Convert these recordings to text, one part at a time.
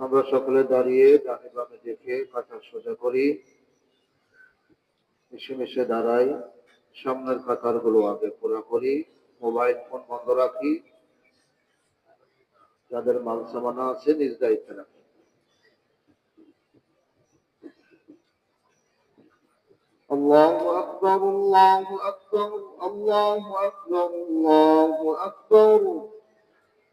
আমরা সকলে দাঁড়িয়ে ডানে বামে দেখে কাতার সোজা করি মিশে মিশে দাঁড়াই সামনের কাতার গুলো আগে পুরা করি মোবাইল ফোন বন্ধ রাখি যাদের মাল সামানা আছে নিজ দায়িত্বে রাখি الله أكبر الله أكبر الله أكبر الله أكبر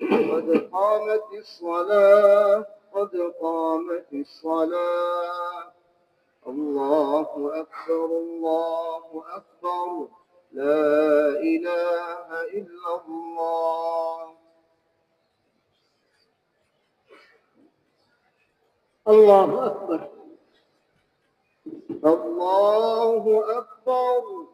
قد قامت الصلاة قد قامت الصلاة. الله أكبر الله أكبر. لا إله إلا الله. الله أكبر. الله أكبر.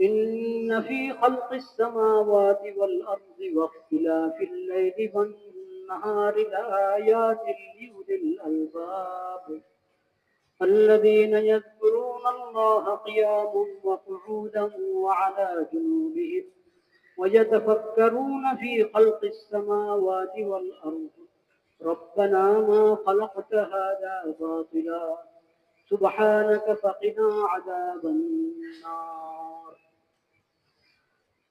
إن في خلق السماوات والأرض واختلاف الليل والنهار لآيات لأولي الألباب. الذين يذكرون الله قياما وقعودا وعلى جنوبهم ويتفكرون في خلق السماوات والأرض. ربنا ما خلقت هذا باطلا. سبحانك فقنا عذاب النار.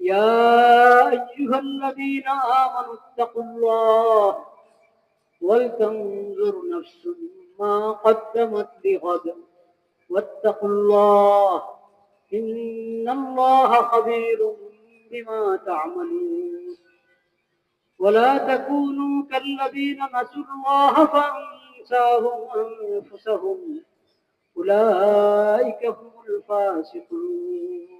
يا أيها الذين آمنوا اتقوا الله ولتنظر نفس ما قدمت لغد واتقوا الله إن الله خبير بما تعملون ولا تكونوا كالذين نسوا الله فأنساهم أنفسهم أولئك هم الفاسقون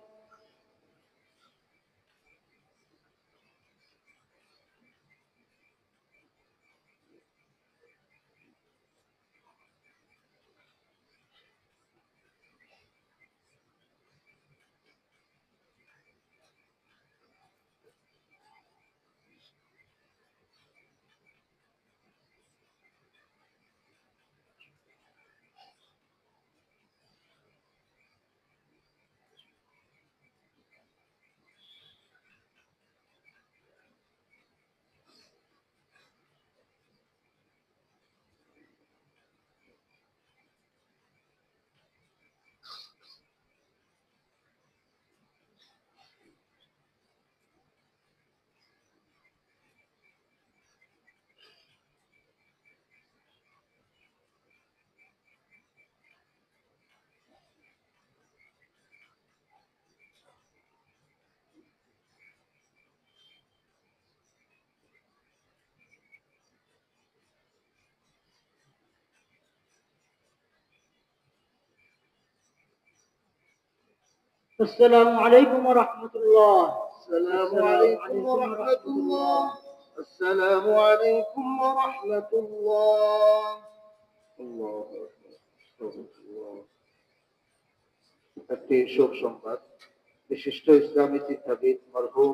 السلام عليكم ورحمة الله السلام عليكم ورحمة الله السلام عليكم ورحمة الله الله أكبر استغفر الله একটি শোক সংবাদ বিশিষ্ট ইসলামী চিন্তাবিদ মরহুম